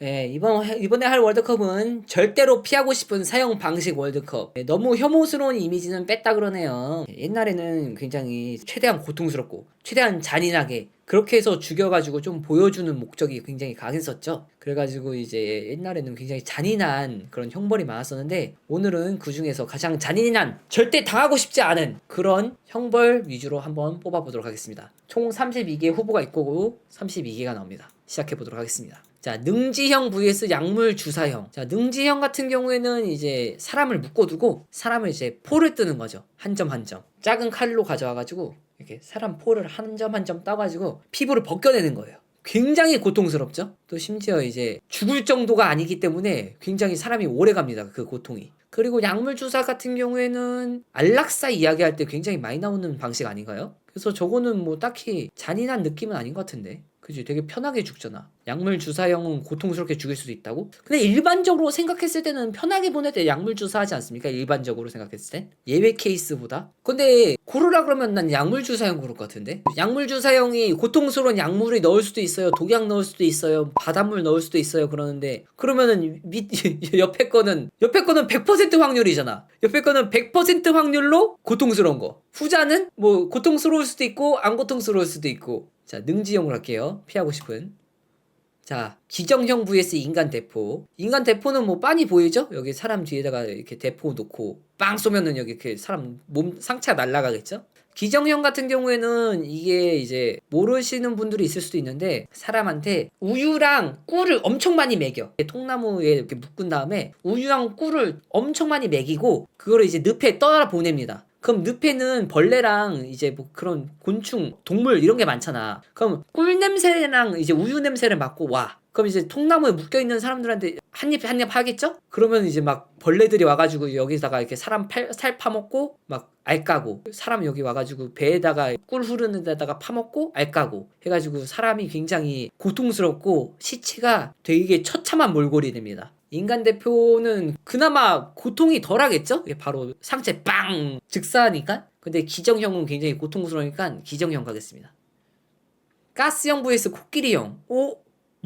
예, 이번 이번에 할 월드컵은 절대로 피하고 싶은 사형 방식 월드컵. 예, 너무 혐오스러운 이미지는 뺐다 그러네요. 예, 옛날에는 굉장히 최대한 고통스럽고 최대한 잔인하게 그렇게 해서 죽여가지고 좀 보여주는 목적이 굉장히 강했었죠. 그래가지고 이제 옛날에는 굉장히 잔인한 그런 형벌이 많았었는데 오늘은 그 중에서 가장 잔인한 절대 당하고 싶지 않은 그런 형벌 위주로 한번 뽑아보도록 하겠습니다. 총 32개 후보가 있고 32개가 나옵니다. 시작해보도록 하겠습니다. 자, 능지형 vs 약물 주사형. 자, 능지형 같은 경우에는 이제 사람을 묶어두고 사람을 이제 포를 뜨는 거죠. 한 점 한 점. 작은 칼로 가져와가지고 이렇게 사람 포를 한 점 한 점 따가지고 피부를 벗겨내는 거예요. 굉장히 고통스럽죠? 또 심지어 이제 죽을 정도가 아니기 때문에 굉장히 사람이 오래 갑니다. 그 고통이. 그리고 약물 주사 같은 경우에는 안락사 이야기할 때 굉장히 많이 나오는 방식 아닌가요? 그래서 저거는 뭐 딱히 잔인한 느낌은 아닌 것 같은데. 그지 되게 편하게 죽잖아. 약물 주사형은 고통스럽게 죽일 수도 있다고? 근데 일반적으로 생각했을 때는 편하게 보낼 때 약물 주사하지 않습니까? 일반적으로 생각했을 때 예외 케이스보다. 근데 고르라 그러면 난 약물 주사형 고를 것 같은데. 약물 주사형이 고통스러운 약물을 넣을 수도 있어요. 독약 넣을 수도 있어요. 바닷물 넣을 수도 있어요. 그러는데 그러면은 밑 옆에 거는 옆에 거는 100% 확률이잖아. 옆에 거는 100% 확률로 고통스러운 거. 후자는 뭐 고통스러울 수도 있고 안 고통스러울 수도 있고. 자, 능지형으로 할게요. 피하고 싶은. 자, 기정형 vs 인간 대포. 인간 대포는 뭐 빤히 보이죠? 여기 사람 뒤에다가 이렇게 대포 놓고 빵 쏘면은 여기 이렇게 사람 몸 상처 날라가겠죠? 기정형 같은 경우에는 이게 이제 모르시는 분들이 있을 수도 있는데 사람한테 우유랑 꿀을 엄청 많이 먹여. 통나무에 이렇게 묶은 다음에 우유랑 꿀을 엄청 많이 먹이고 그거를 이제 늪에 떠나 보냅니다. 그럼 늪에는 벌레랑 이제 뭐 그런 곤충, 동물 이런 게 많잖아. 그럼 꿀 냄새랑 이제 우유 냄새를 맡고 와. 그럼 이제 통나무에 묶여 있는 사람들한테 한입 한입 하겠죠? 그러면 이제 막 벌레들이 와가지고 여기다가 이렇게 사람 팔, 살 파먹고 막 알 까고 사람 여기 와가지고 배에다가 꿀 흐르는 데다가 파먹고 알 까고 해가지고 사람이 굉장히 고통스럽고 시체가 되게 처참한 몰골이 됩니다. 인간 대표는 그나마 고통이 덜하겠죠? 바로 상체 빵 즉사하니까. 근데 기정형은 굉장히 고통스러우니까 기정형 가겠습니다. 가스형 vs 코끼리형. 오,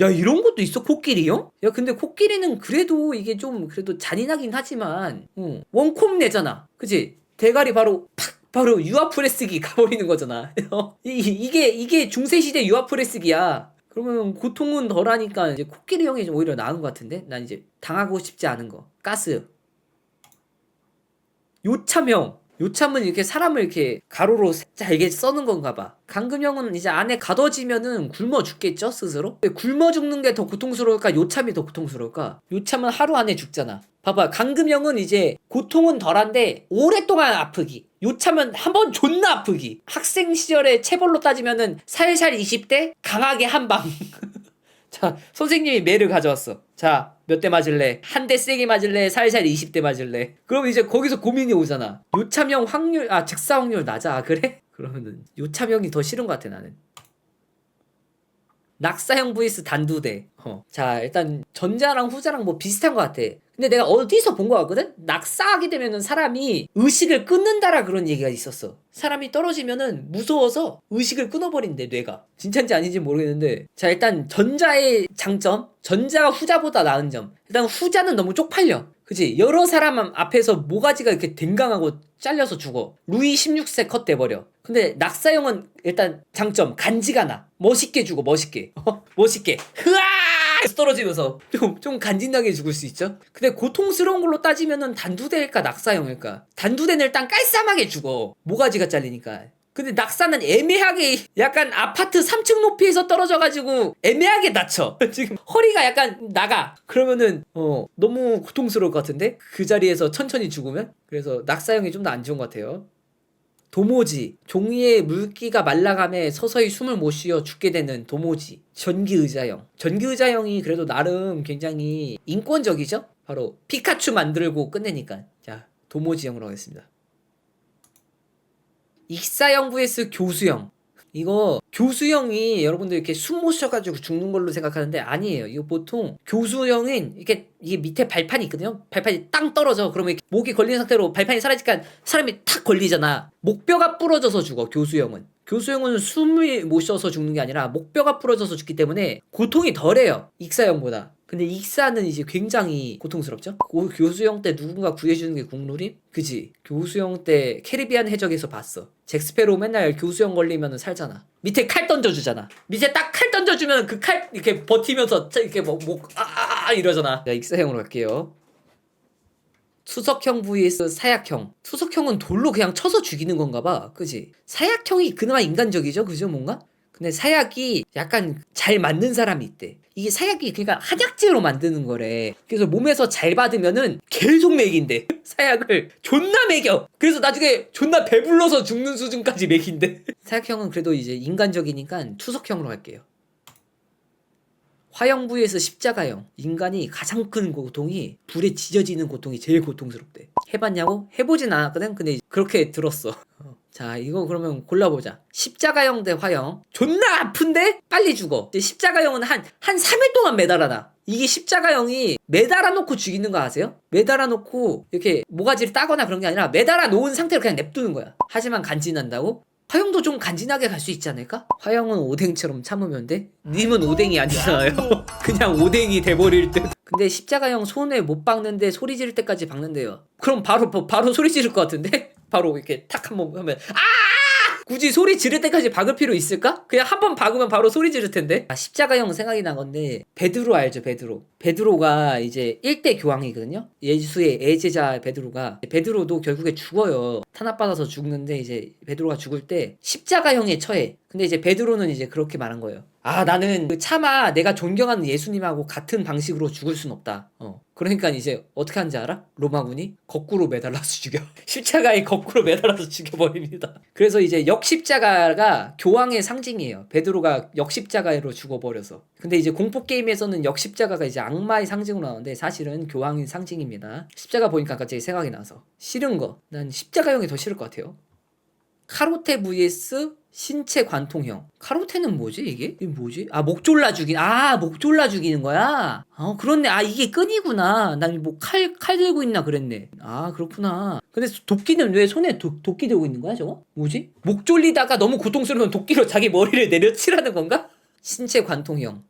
야 이런 것도 있어 코끼리형? 야 근데 코끼리는 그래도 이게 좀 그래도 잔인하긴 하지만 어, 원콤 내잖아. 그치? 대가리 바로 팍 바로 유아프레스기 가버리는 거잖아. 이, 이게 이게 중세 시대 유아프레스기야. 그러면 고통은 덜하니까 이제 코끼리 형이 좀 오히려 나은 것 같은데? 난 이제 당하고 싶지 않은 거. 가스. 요참형. 요참은 이렇게 사람을 이렇게 가로로 잘게 써는 건가 봐. 강금형은 이제 안에 가둬지면은 굶어 죽겠죠 스스로? 왜 굶어 죽는 게 더 고통스러울까? 요참이 더 고통스러울까? 요참은 하루 안에 죽잖아. 봐봐. 강금형은 이제 고통은 덜한데 오랫동안 아프기 요참은 한 번 존나 아프기. 학생 시절에 체벌로 따지면은 살살 20대 강하게 한 방 자 선생님이 매를 가져왔어. 자 몇 대 맞을래? 한 대 세게 맞을래? 살살 20대 맞을래? 그럼 이제 거기서 고민이 오잖아. 요참형 확률 아 즉사 확률 낮아. 아, 그래? 그러면은 요참형이 더 싫은 것 같아 나는. 낙사형 vs 단두대. 어. 자, 일단 전자랑 후자랑 뭐 비슷한 것 같아. 근데 내가 어디서 본 것 같거든? 낙사하게 되면은 사람이 의식을 끊는다라 그런 얘기가 있었어. 사람이 떨어지면은 무서워서 의식을 끊어버린대, 뇌가. 진짜인지 아닌지 모르겠는데. 자, 일단 전자의 장점. 전자가 후자보다 나은 점. 일단 후자는 너무 쪽팔려. 그치? 여러 사람 앞에서 모가지가 이렇게 댕강하고 잘려서 죽어. 루이 16세 컷 돼버려. 근데 낙사형은 일단 장점. 간지가 나. 멋있게 죽어, 멋있게. 어? 멋있게. 흐아! 떨어지면서 좀, 좀 간지나게 죽을 수 있죠? 근데 고통스러운 걸로 따지면은 단두대일까, 낙사형일까? 단두대는 일단 깔쌈하게 죽어. 모가지가 잘리니까. 근데 낙사는 애매하게 약간 아파트 3층 높이에서 떨어져가지고 애매하게 다쳐. 지금 허리가 약간 나가. 그러면은 어 너무 고통스러울 것 같은데 그 자리에서 천천히 죽으면 그래서 낙사형이 좀 더 안 좋은 것 같아요. 도모지 종이의 물기가 말라감에 서서히 숨을 못 쉬어 죽게 되는 도모지 전기 의자형. 전기 의자형이 그래도 나름 굉장히 인권적이죠? 바로 피카츄 만들고 끝내니까. 자 도모지형으로 하겠습니다. 익사형 vs 교수형. 이거 교수형이 여러분들 이렇게 숨 못 쉬어가지고 죽는 걸로 생각하는데 아니에요. 이거 보통 교수형은 이렇게 이게 밑에 발판이 있거든요. 발판이 땅 떨어져. 그러면 목이 걸린 상태로 발판이 사라지니까 사람이 탁 걸리잖아. 목뼈가 부러져서 죽어. 교수형은. 교수형은 숨을 못 쉬어서 죽는 게 아니라 목뼈가 부러져서 죽기 때문에 고통이 덜해요. 익사형보다. 근데 익사는 이제 굉장히 고통스럽죠. 고- 교수형 때 누군가 구해주는 게 국룰임? 그지? 교수형 때 캐리비안 해적에서 봤어. 잭스페로 맨날 교수형 걸리면 살잖아. 밑에 칼 던져주잖아. 밑에 딱 칼 던져주면 그 칼 이렇게 버티면서 짜- 이렇게 뭐, 뭐, 아, 아, 아 이러잖아. 자, 익사형으로 갈게요. 투석형 vs 사약형. 투석형은 돌로 그냥 쳐서 죽이는 건가 봐. 그지? 사약형이 그나마 인간적이죠? 그죠? 뭔가? 근데 사약이 약간 잘 맞는 사람이 있대. 이게 사약이 그러니까 한약재로 만드는 거래. 그래서 몸에서 잘 받으면은 계속 먹인대. 사약을 존나 먹여. 그래서 나중에 존나 배불러서 죽는 수준까지 먹인대. 사약형은 그래도 이제 인간적이니까 투석형으로 할게요. 화형부에서 십자가형 인간이 가장 큰 고통이 불에 지져지는 고통이 제일 고통스럽대 해봤냐고? 해보진 않았거든 근데 그렇게 들었어 어. 자 이거 그러면 골라보자 십자가형 대 화형 존나 아픈데 빨리 죽어 십자가형은 한 한 3일 동안 매달아놔 이게 십자가형이 매달아 놓고 죽이는 거 아세요? 매달아 놓고 이렇게 모가지를 따거나 그런 게 아니라 매달아 놓은 상태로 그냥 냅두는 거야 하지만 간지난다고? 화형도 좀 간지나게 갈 수 있지 않을까? 화형은 오뎅처럼 참으면 돼? 님은 오뎅이 아니잖아요. 그냥 오뎅이 돼버릴 듯. 근데 십자가형 손에 못 박는데 소리 지를 때까지 박는데요. 그럼 바로 바로 소리 지를 것 같은데? 바로 이렇게 탁 한 번 하면 아! 굳이 소리 지를 때까지 박을 필요 있을까? 그냥 한 번 박으면 바로 소리 지를 텐데. 아, 십자가형 생각이 난 건데 베드로 알죠, 베드로. 베드로가 이제 1대 교황이거든요. 예수의 애제자 베드로가 베드로도 결국에 죽어요. 탄압받아서 죽는데 이제 베드로가 죽을 때 십자가형에 처해. 근데 이제 베드로는 이제 그렇게 말한 거예요. 아, 나는 그 차마 내가 존경하는 예수님하고 같은 방식으로 죽을 순 없다. 어. 그러니까 이제 어떻게 하는지 알아? 로마군이 거꾸로 매달아서 죽여. 십자가에 거꾸로 매달아서 죽여버립니다. 그래서 이제 역십자가가 교황의 상징이에요. 베드로가 역십자가로 죽어버려서. 근데 이제 공포게임에서는 역십자가가 이제 악마의 상징으로 나오는데 사실은 교황의 상징입니다. 십자가 보니까 갑자기 생각이 나서. 싫은 거. 난 십자가형이 더 싫을 것 같아요. 카로테 vs 신체 관통형. 카로테는 뭐지 이게? 이게 뭐지? 아 목졸라 죽인. 아 목 졸라 죽이는 거야. 어 그렇네. 아 이게 끈이구나. 난뭐칼칼 들고 있나 그랬네. 아 그렇구나. 근데 도끼는 왜 손에 도, 도끼 들고 있는 거야 저거? 뭐지? 목 졸리다가 너무 고통스러우면 도끼로 자기 머리를 내려치라는 건가? 신체 관통형.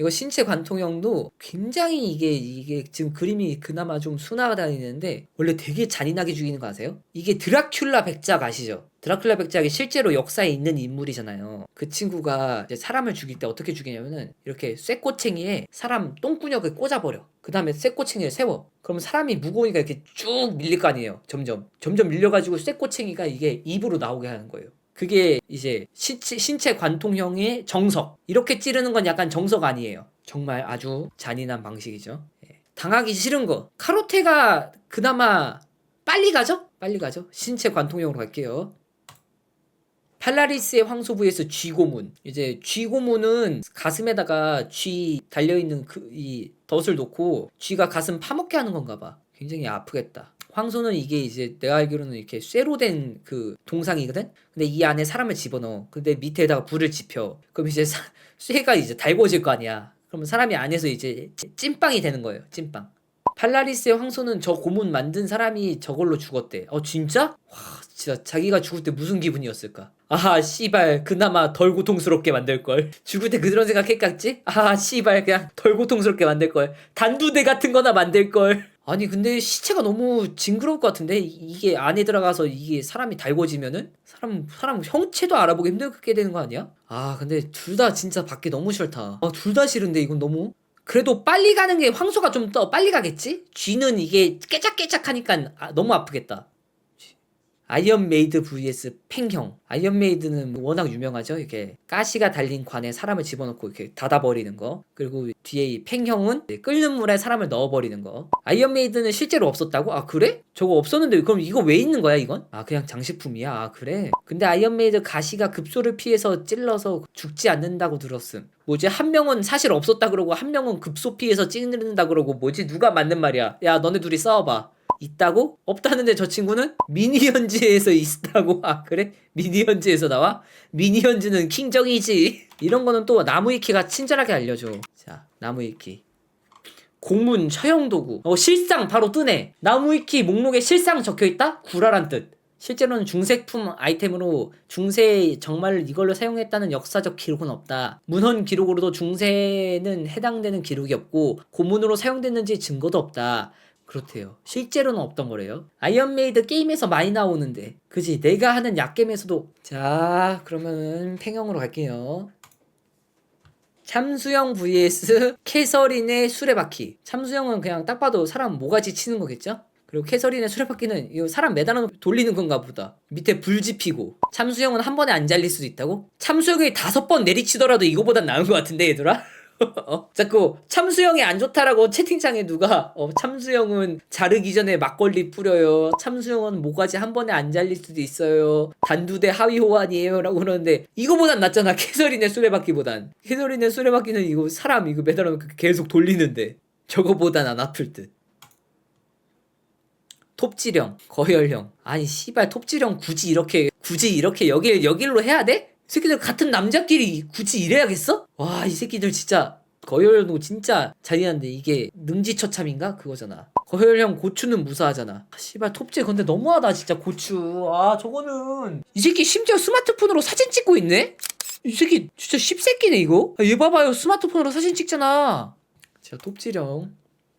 이거 신체 관통형도 굉장히 이게 이게 지금 그림이 그나마 좀 순화가 다니는데 원래 되게 잔인하게 죽이는 거 아세요? 이게 드라큘라 백작 아시죠? 드라큘라 백작이 실제로 역사에 있는 인물이잖아요. 그 친구가 사람을 죽일 때 어떻게 죽이냐면은 이렇게 쇠꼬챙이에 사람 똥구녕을 꽂아버려. 그 다음에 쇠꼬챙이를 세워. 그러면 사람이 무거우니까 이렇게 쭉 밀릴 거 아니에요. 점점. 점점 밀려가지고 쇠꼬챙이가 이게 입으로 나오게 하는 거예요. 그게 이제 신체, 신체 관통형의 정석. 이렇게 찌르는 건 약간 정석 아니에요. 정말 아주 잔인한 방식이죠. 예. 당하기 싫은 거. 카로테가 그나마 빨리 가죠? 빨리 가죠. 신체 관통형으로 갈게요. 팔라리스의 황소부에서 쥐고문. 이제 쥐고문은 가슴에다가 쥐 달려있는 그, 이 덫을 놓고 쥐가 가슴 파먹게 하는 건가 봐. 굉장히 아프겠다. 황소는 이게 이제 내가 알기로는 이렇게 쇠로 된 그 동상이거든? 근데 이 안에 사람을 집어넣어. 근데 밑에다가 불을 지펴. 그럼 이제 사, 쇠가 이제 달궈질 거 아니야. 그러면 사람이 안에서 이제 찐빵이 되는 거예요. 찐빵. 팔라리스의 황소는 저 고문 만든 사람이 저걸로 죽었대. 어 진짜? 와 진짜 자기가 죽을 때 무슨 기분이었을까? 아하 씨발 그나마 덜 고통스럽게 만들 걸. 죽을 때 그런 생각했겠지? 아하 씨발 그냥 덜 고통스럽게 만들 걸. 단두대 같은 거나 만들 걸. 아니 근데 시체가 너무 징그러울 것 같은데 이- 이게 안에 들어가서 이게 사람이 달궈지면은 사람 사람 형체도 알아보기 힘들게 되는 거 아니야? 아 근데 둘 다 진짜 받기 너무 싫다. 아 둘 다 싫은데 이건 너무 그래도 빨리 가는 게 황소가 좀 더 빨리 가겠지? 쥐는 이게 깨작깨작하니까 아, 너무 아프겠다. 아이언메이드 vs 팽형. 아이언메이드는 워낙 유명하죠. 이렇게 가시가 달린 관에 사람을 집어넣고 이렇게 닫아버리는 거. 그리고 뒤에 이 팽형은 끓는 물에 사람을 넣어버리는 거. 아이언메이드는 실제로 없었다고? 아 그래? 저거 없었는데 그럼 이거 왜 있는 거야 이건? 아 그냥 장식품이야. 아 그래? 근데 아이언메이드 가시가 급소를 피해서 찔러서 죽지 않는다고 들었음. 뭐지 한 명은 사실 없었다 그러고 한 명은 급소 피해서 찌른다 그러고 뭐지 누가 맞는 말이야? 야 너네 둘이 싸워봐. 있다고? 없다는데 저 친구는 미니언즈에서 있다고? 아 그래? 미니언즈에서 나와? 미니언즈는 킹정이지 이런 거는 또 나무위키가 친절하게 알려줘 자 나무위키 공문 처형 도구 어 실상 바로 뜨네 나무위키 목록에 실상 적혀 있다? 구라란 뜻 실제로는 중세품 아이템으로 중세 정말 이걸로 사용했다는 역사적 기록은 없다. 문헌 기록으로도 중세는 해당되는 기록이 없고 고문으로 사용됐는지 증거도 없다. 그렇대요. 실제로는 없던 거래요. 아이언메이드 게임에서 많이 나오는데. 그지? 내가 하는 약겜에서도. 자, 그러면은 팽형으로 갈게요. 참수형 vs 캐서린의 수레바퀴. 참수형은 그냥 딱 봐도 사람 모가지 치는 거겠죠? 그리고 캐서린의 수레바퀴는 이거 사람 매달아 돌리는 건가 보다. 밑에 불 지피고. 참수형은 한 번에 안 잘릴 수도 있다고? 참수형이 다섯 번 내리치더라도 이거보단 나은 것 같은데 얘들아? 어? 자꾸 참수형이 안 좋다라고 채팅창에 누가 어, 참수형은 자르기 전에 막걸리 뿌려요. 참수형은 모가지 한 번에 안 잘릴 수도 있어요. 단두대 하위 호환이에요라고 그러는데 이거보단 낫잖아. 캐서린의 수레바퀴보단. 캐서린의 수레바퀴는 이거 사람 이거 매달아 놓고 계속 돌리는데 저거보단 안 아플 듯. 톱지령, 거열형. 아니 씨발 톱지령 굳이 이렇게 굳이 이렇게 여길 여길로 해야 돼? 이 새끼들 같은 남자끼리 굳이 이래야겠어? 와 이 새끼들 진짜 거열형도 진짜 잔인한데 이게 능지처참인가 그거잖아. 거열형 고추는 무사하잖아. 아, 씨발 톱지 근데 너무하다 진짜 고추. 아 저거는 이 새끼 심지어 스마트폰으로 사진 찍고 있네? 이 새끼 진짜 씹새끼네 이거. 아, 얘 봐봐요 스마트폰으로 사진 찍잖아. 자 톱지령.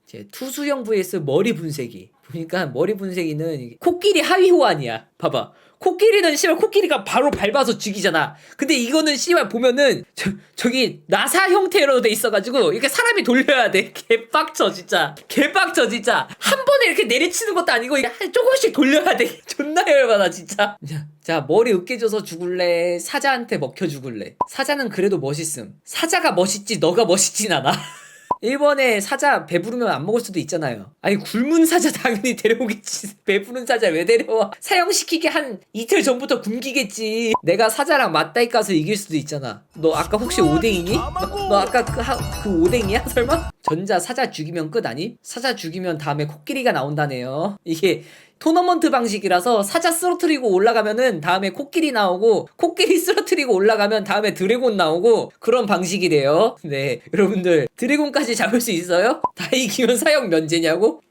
이제 투수형 vs 머리 분쇄기 보니까 머리 분쇄기는 코끼리 하위 호환이야. 봐봐. 코끼리는 씨발 코끼리가 바로 밟아서 죽이잖아. 근데 이거는 씨발 보면은 저, 저기 나사 형태로 돼 있어가지고 이렇게 사람이 돌려야 돼. 개빡쳐 진짜. 개빡쳐 진짜. 한 번에 이렇게 내리치는 것도 아니고 조금씩 돌려야 돼. 존나 열받아 진짜. 자, 자 머리 으깨져서 죽을래? 사자한테 먹혀 죽을래? 사자는 그래도 멋있음. 사자가 멋있지 너가 멋있진 않아 일본에 사자 배부르면 안 먹을 수도 있잖아요. 아니 굶은 사자 당연히 데려오겠지. 배부른 사자 왜 데려와? 사형시키기 한 이틀 전부터 굶기겠지. 내가 사자랑 맞다이 까서 이길 수도 있잖아. 너 아까 혹시 오뎅이니? 너, 너 아까 그, 하, 그 오뎅이야 설마? 전자 사자 죽이면 끝 아니? 사자 죽이면 다음에 코끼리가 나온다네요. 이게 토너먼트 방식이라서 사자 쓰러트리고 올라가면은 다음에 코끼리 나오고 코끼리 쓰러트리고 올라가면 다음에 드래곤 나오고 그런 방식이래요. 네, 여러분들 드래곤까지 잡을 수 있어요? 다 이기면 사형 면제냐고?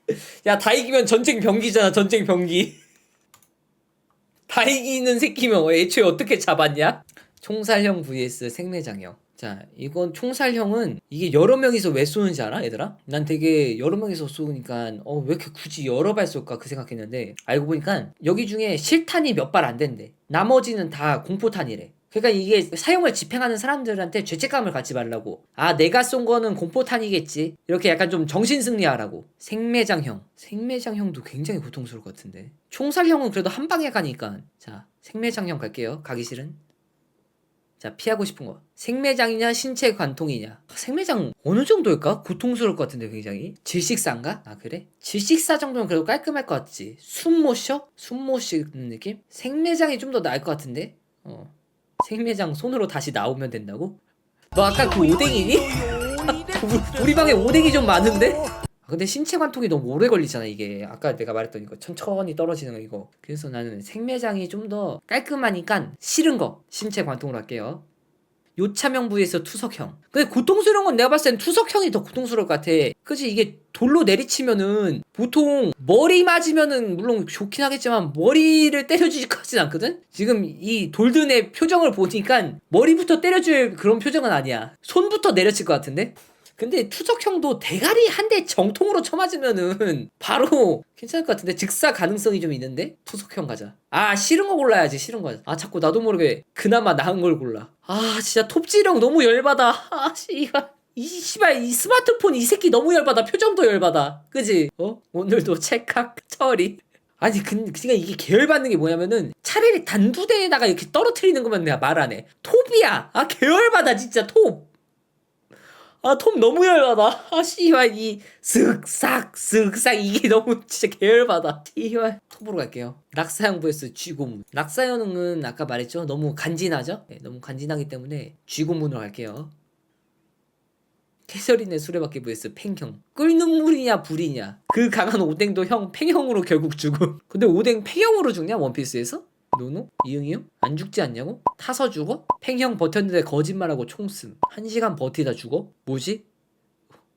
야, 다 이기면 전쟁 병기잖아, 전쟁 병기. 다 이기는 새끼면 애초에 어떻게 잡았냐? 총살형 vs 생매장형. 자, 이건 총살형은 이게 여러 명이서 왜 쏘는지 알아, 얘들아? 난 되게 여러 명이서 쏘니까 어, 왜 이렇게 굳이 여러 발 쏠까 그 생각했는데 알고 보니까 여기 중에 실탄이 몇 발 안 된대. 나머지는 다 공포탄이래. 그러니까 이게 사용을 집행하는 사람들한테 죄책감을 갖지 말라고. 아, 내가 쏜 거는 공포탄이겠지. 이렇게 약간 좀 정신 승리하라고. 생매장형. 생매장형도 굉장히 고통스러울 것 같은데. 총살형은 그래도 한 방에 가니까. 자, 생매장형 갈게요. 가기 싫은. 자, 피하고 싶은 거. 생매장이냐, 신체 관통이냐. 생매장 어느 정도일까? 고통스러울 것 같은데, 굉장히. 질식사인가? 아, 그래? 질식사 정도면 그래도 깔끔할 것 같지. 숨 못 쉬어? 숨 못 쉬는 느낌? 생매장이 좀 더 나을 것 같은데? 어. 생매장 손으로 다시 나오면 된다고? 너 아까 그 오뎅이니? 우리- 방에 오뎅이 좀 많은데? 아, 근데 신체 관통이 너무 오래 걸리잖아 이게. 아까 내가 말했던 이거 천천히 떨어지는 거 이거. 그래서 나는 생매장이 좀 더 깔끔하니까 싫은 거 신체 관통으로 할게요. 요차명 부위에서 투석형. 근데 고통스러운 건 내가 봤을 땐 투석형이 더 고통스러울 것 같아. 그지? 이게 돌로 내리치면은 보통 머리 맞으면은 물론 좋긴 하겠지만 머리를 때려주지까진 않거든? 지금 이 돌든의 표정을 보니까 머리부터 때려줄 그런 표정은 아니야. 손부터 내려칠 것 같은데 근데 투석형도 대가리 한 대 정통으로 쳐맞으면은 바로 괜찮을 것 같은데 즉사 가능성이 좀 있는데? 투석형 가자. 아 싫은 거 골라야지 싫은 거아 자꾸 나도 모르게 그나마 나은 걸 골라. 아 진짜 톱지령 너무 열받아. 아 씨발. 이 씨발 이 스마트폰 이 새끼 너무 열받아. 표정도 열받아. 그지? 어? 오늘도 찰칵 처리. 아니 근 그니까 이게 계열받는 게 뭐냐면은 차라리 단두대에다가 이렇게 떨어뜨리는 거면 내가 말 안 해. 톱이야. 아 계열받아 진짜 톱 아, 톰 너무 열받아. 아, 씨발, 이, 쓱싹, 쓱싹, 이게 너무 진짜 계열받아. 씨발, 톱으로 갈게요. 낙사형 vs 쥐고문. 낙사형은 아까 말했죠? 너무 간지나죠? 네, 너무 간지나기 때문에 쥐고문으로 갈게요. 캐서린의 수레바퀴 vs 팽형. 끓는 물이냐, 불이냐. 그 강한 오뎅도 형, 팽형으로 결국 죽음. 근데 오뎅 팽형으로 죽냐, 원피스에서? 노노? 이응이요? 안 죽지 않냐고? 타서 죽어? 팽형 버텼는데 거짓말하고 총씀 한 시간 버티다 죽어? 뭐지?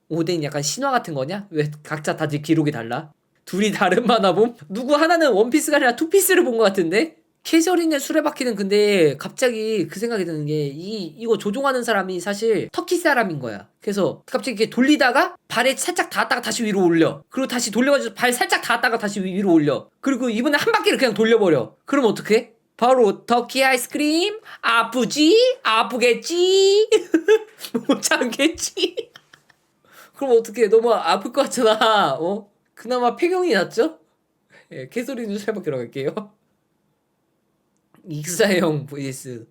오뎅 약간 신화 같은 거냐? 왜 각자 다들 기록이 달라? 둘이 다른 만화 봄? 누구 하나는 원피스가 아니라 투피스를 본 것 같은데? 캐서린의 수레바퀴는 근데 갑자기 그 생각이 드는 게 이 이거 조종하는 사람이 사실 터키 사람인 거야. 그래서 갑자기 이렇게 돌리다가 발에 살짝 닿았다가 다시 위로 올려. 그리고 다시 돌려가지고 발 살짝 닿았다가 다시 위- 위로 올려. 그리고 이번에 한 바퀴를 그냥 돌려버려. 그럼 어떡해? 바로 터키 아이스크림 아프지? 아프겠지? 못 참겠지? 그럼 어떡해? 너무 아플 것 같잖아. 어? 그나마 폐경이 낫죠? 예, 캐서린 수레바퀴로 갈게요. 익사형 vs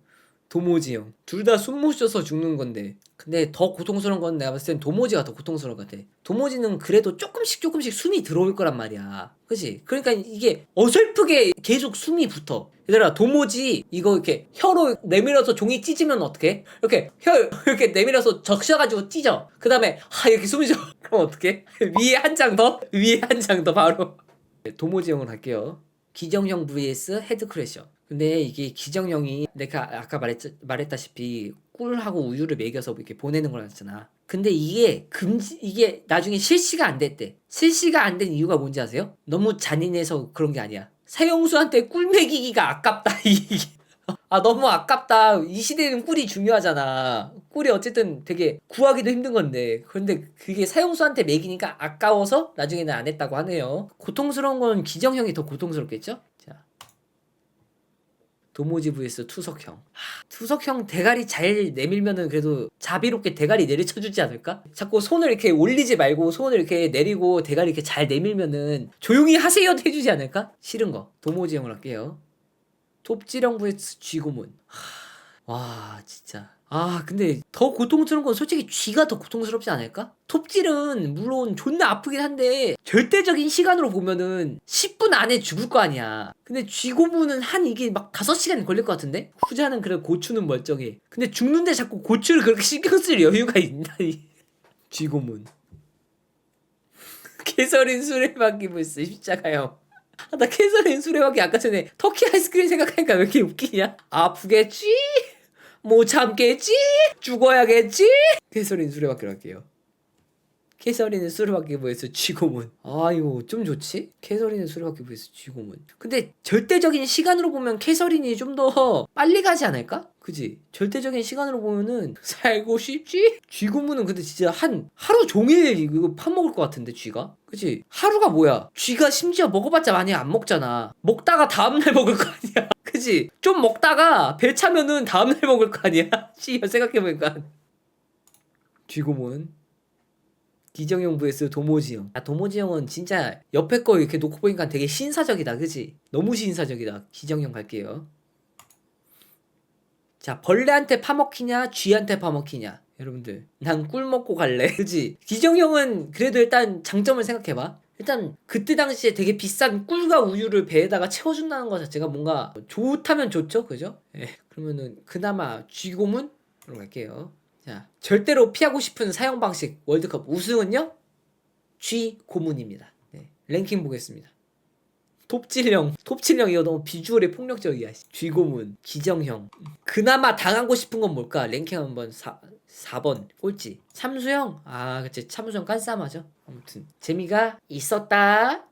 도모지형 둘 다 숨 못 쉬어서 죽는 건데 근데 더 고통스러운 건 내가 봤을 땐 도모지가 더 고통스러울 것 같아 도모지는 그래도 조금씩 조금씩 숨이 들어올 거란 말이야 그치? 그러니까 이게 어설프게 계속 숨이 붙어 얘들아 도모지 이거 이렇게 혀로 내밀어서 종이 찢으면 어떡해? 이렇게 혀 이렇게 내밀어서 적셔가지고 찢어 그 다음에 하 이렇게 숨이 쉬어 그럼 어떡해? 위에 한 장 더? 위에 한 장 더 바로 도모지형을 할게요 기정형 vs 헤드크래셔. 근데 이게 기정형이 내가 아까 말했, 말했다시피 꿀하고 우유를 먹여서 이렇게 보내는 거였잖아. 근데 이게 금지 이게 나중에 실시가 안 됐대. 실시가 안 된 이유가 뭔지 아세요? 너무 잔인해서 그런 게 아니야. 사형수한테 꿀 먹이기가 아깝다. 아 너무 아깝다. 이 시대에는 꿀이 중요하잖아. 꿀이 어쨌든 되게 구하기도 힘든 건데. 그런데 그게 사용수한테 먹이니까 아까워서 나중에는 안 했다고 하네요. 고통스러운 건 기정형이 더 고통스럽겠죠? 자. 도모지 vs 투석형. 하, 투석형 대가리 잘 내밀면은 그래도 자비롭게 대가리 내리쳐주지 않을까? 자꾸 손을 이렇게 올리지 말고 손을 이렇게 내리고 대가리 이렇게 잘 내밀면은 조용히 하세요 해주지 않을까? 싫은 거. 도모지 형을 할게요. 톱지령 vs 쥐고문. 하, 와 진짜. 아 근데 더 고통스러운 건 솔직히 쥐가 더 고통스럽지 않을까? 톱질은 물론 존나 아프긴 한데 절대적인 시간으로 보면은 10분 안에 죽을 거 아니야. 근데 쥐고문은 한 이게 막 5시간 걸릴 것 같은데? 후자는 그래 고추는 멀쩡해. 근데 죽는데 자꾸 고추를 그렇게 신경 쓸 여유가 있나? 이 쥐고문. 개설인 수레바퀴 불스 십자가형. 아, 나 캐서린 수레바퀴 아까 전에 터키 아이스크림 생각하니까 왜 이렇게 웃기냐? 아프겠지? 못 참겠지? 죽어야겠지? 캐서린 수레바퀴로 할게요. 캐서린은 수레바퀴 부에서 쥐고문. 아 이거 좀 좋지? 캐서린은 수레바퀴 부에서 쥐고문. 근데 절대적인 시간으로 보면 캐서린이 좀 더 빨리 가지 않을까? 그지? 절대적인 시간으로 보면은 살고 싶지? 쥐고문은 근데 진짜 한 하루 종일 이거 파먹을 것 같은데 쥐가? 그지? 하루가 뭐야? 쥐가 심지어 먹어봤자 많이 안 먹잖아. 먹다가 다음날 먹을 거 아니야. 그지? 좀 먹다가 배 차면은 다음날 먹을 거 아니야. 씨 생각해보니까 쥐고문. 기정형 vs 도모지형. 아 도모지형은 진짜 옆에 거 이렇게 놓고 보니까 되게 신사적이다, 그지? 너무 신사적이다. 기정형 갈게요. 자 벌레한테 파먹히냐, 쥐한테 파먹히냐. 여러분들, 난 꿀 먹고 갈래, 그지? 기정형은 그래도 일단 장점을 생각해봐. 일단 그때 당시에 되게 비싼 꿀과 우유를 배에다가 채워준다는 것 자체가 뭔가 좋다면 좋죠, 그죠? 예, 그러면은 그나마 쥐고문 으로 갈게요. 자, 절대로 피하고 싶은 사용 방식 월드컵 우승은요? G 고문입니다. 네, 랭킹 보겠습니다. 톱질형, 톱질형 이거 너무 비주얼이 폭력적이야. G 고문, 기정형. 그나마 당하고 싶은 건 뭘까? 랭킹 한번 4, 4번 꼴찌. 참수형? 아, 그치. 참수형 깐싸마죠. 아무튼 재미가 있었다.